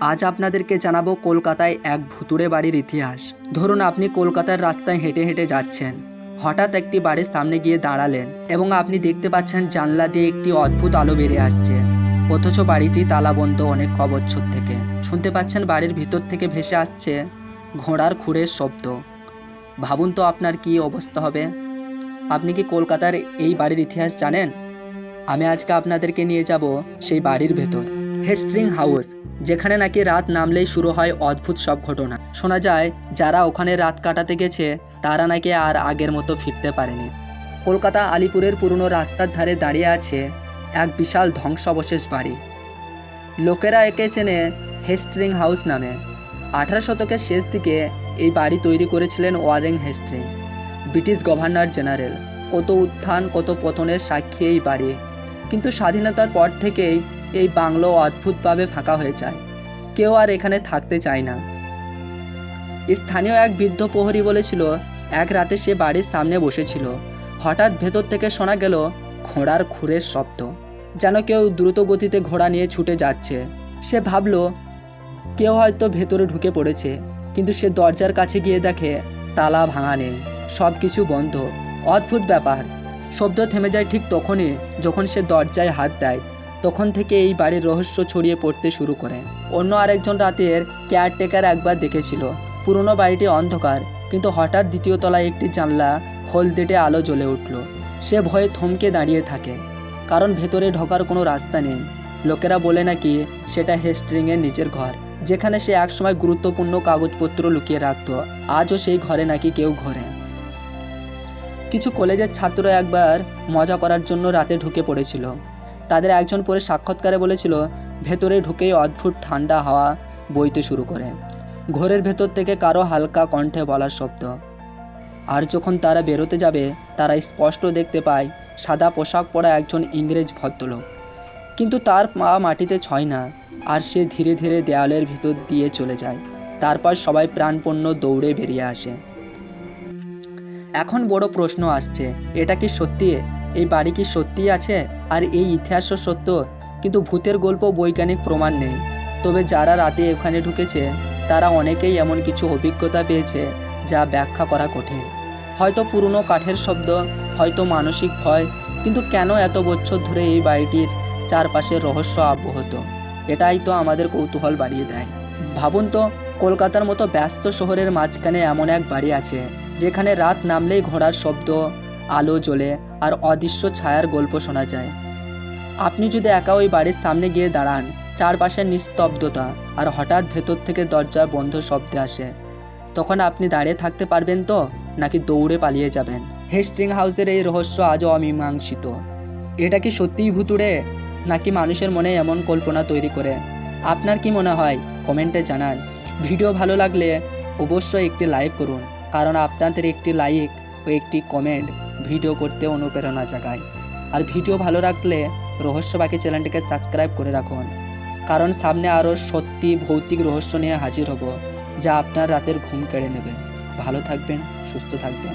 আজ আপনাদেরকে জানাব কলকাতায় এক ভুতুড়ে বাড়ির ইতিহাস। ধরুন আপনি কলকাতার রাস্তায় হেঁটে হেঁটে যাচ্ছেন। হঠাৎ একটি বাড়ির সামনে গিয়ে দাঁড়ালেন এবং আপনি দেখতে পাচ্ছেন জানলা দিয়ে একটি অদ্ভুত আলো বেরিয়ে আসছে। অথচ বাড়িটি তালাবন্ধ অনেক ক বছর থেকে। শুনতে পাচ্ছেন বাড়ির ভিতর থেকে ভেসে আসছে ঘোড়ার খুঁড়ের শব্দ। ভাবুন তো আপনার কি অবস্থা হবে। আপনি কি কলকাতার এই বাড়ির ইতিহাস জানেন? আমি আজকে আপনাদেরকে নিয়ে যাব সেই বাড়ির ভেতর। হেস্ট্রিং হাউস, যেখানে নাকি রাত নামলেই শুরু হয় অদ্ভুত সব ঘটনা। শোনা যায়, যারা ওখানে রাত কাটাতে গেছে, তারা নাকি আর আগের মতো ফিরতে পারেনি। কলকাতা আলিপুরের পুরনো রাস্তার ধারে দাঁড়িয়ে আছে এক বিশাল ধ্বংসাবশেষ বাড়ি। লোকেরা একে চেনে হেস্ট্রিং হাউস নামে। আঠারো শতকের শেষ দিকে এই বাড়ি তৈরি করেছিলেন ওয়ারেং হেস্ট্রিং, ব্রিটিশ গভর্নর জেনারেল। কত উত্থান, কত পতনের সাক্ষী এই বাড়ি। কিন্তু স্বাধীনতার পর থেকেই এই বাংলো অদ্ভুতভাবে ফাঁকা হয়ে যায়। কেউ আর এখানে থাকতে চায় না। স্থানীয় এক বৃদ্ধ প্রহরী বলেছিল, এক রাতে সে বাড়ির সামনে বসেছিল। হঠাৎ ভেতর থেকে শোনা গেল ঘোড়ার খুরের শব্দ। যেন কেউ দ্রুত গতিতে ঘোড়া নিয়ে ছুটে যাচ্ছে। সে ভাবল, কেউ হয়তো ভেতরে ঢুকে পড়েছে। কিন্তু সে দরজার কাছে গিয়ে দেখে তালা ভাঙা নেই। সব কিছু বন্ধ। অদ্ভুত ব্যাপার। শব্দ থেমে যায় ঠিক তখনই যখন সে দরজায় হাত দেয়। তখন থেকে এই বাড়ির রহস্য ছড়িয়ে পড়তে শুরু করে। অন্য আরেকজন রাতের কেয়ারটেকার একবার দেখেছিল। পুরনো বাড়িটি অন্ধকার, কিন্তু হঠাৎ দ্বিতীয় তলায় একটি জানলা হলদেটে আলো জ্বলে উঠল। সে ভয়ে থমকে দাঁড়িয়ে থাকে, কারণ ভেতরে ঢোকার কোনো রাস্তা নেই। লোকেরা বলে নাকি সেটা হেস্ট্রিংয়ের নিজের ঘর, যেখানে সে একসময় গুরুত্বপূর্ণ কাগজপত্র লুকিয়ে রাখত। আজও সেই ঘরে নাকি কেউ ঘরে। কিছু কলেজের ছাত্র একবার মজা করার জন্য রাতে ঢুকে পড়েছিল। তাদের একজন পরে সাক্ষাৎকারে বলেছিল, ভেতরে ঢুকেই অদ্ভুত ঠান্ডা হাওয়া বইতে শুরু করে। ঘোরের ভেতর থেকে কারও হালকা কণ্ঠে বলার শব্দ। আর যখন তারা বেরোতে যাবে, তারা স্পষ্ট দেখতে পায়, সাদা পোশাক পরা একজন ইংরেজ ভদ্রলোক। কিন্তু তার পা মাটিতে ছয় না, আর সে ধীরে ধীরে দেয়ালের ভিতর দিয়ে চলে যায়। তারপর সবাই প্রাণপণ্য দৌড়ে বেরিয়ে আসে। এখন বড় প্রশ্ন আসছে, এটা কি সত্যি? এই বাড়ি কি সত্যি আছে? আর এই ইতিহাসও সত্য, কিন্তু ভূতের গল্প বৈজ্ঞানিক প্রমাণ নেই। তবে যারা রাতে এখানে ঢুকেছে, তারা অনেকেই এমন কিছু অভিজ্ঞতা পেয়েছে, যা ব্যাখ্যা করা কঠিন। হয়তো পুরনো কাঠের শব্দ, হয়তো মানসিক ভয়, কিন্তু কেন এত বছর ধরে এই বাড়িটির চারপাশে রহস্য আবহত? এটাই তো আমাদের কৌতূহল বাড়িয়ে দেয়। ভাবুন তো, কলকাতার মতো ব্যস্ত শহরের মাঝখানে এমন এক বাড়ি আছে, যেখানে রাত নামলেই ঘোড়ার শব্দ আলো জ্বলে আর অদৃশ্য ছায়ার গল্প শোনা যায়। আপনি যদি একা ওই বাড়ির সামনে গিয়ে দাঁড়ান, চারপাশের নিস্তব্ধতা আর হঠাৎ ভেতর থেকে দরজা বন্ধ শব্দে আসে, তখন আপনি দাঁড়িয়ে থাকতে পারবেন তো, নাকি দৌড়ে পালিয়ে যাবেন? হেস্ট্রিং হাউসের এই রহস্য আজও অমীমাংসিত। এটা কি সত্যিই ভুতুড়ে, নাকি মানুষের মনে এমন কল্পনা তৈরি করে? আপনার কি মনে হয়? কমেন্টে জানান। ভিডিও ভালো লাগলে অবশ্যই একটি লাইক করুন, কারণ আপনাদের একটি লাইক ও একটি কমেন্ট ভিডিও করতে অনুপ্রেরণা জাগায়। আর ভিডিও ভালো রাখলে রহস্যবাকি চ্যানেলটিকে সাবস্ক্রাইব করে রাখুন। কারণ সামনে আরও সত্যি ভৌতিক রহস্য নিয়ে হাজির হব, যা আপনার রাতের ঘুম কেড়ে নেবে। ভালো থাকবেন, সুস্থ থাকবেন।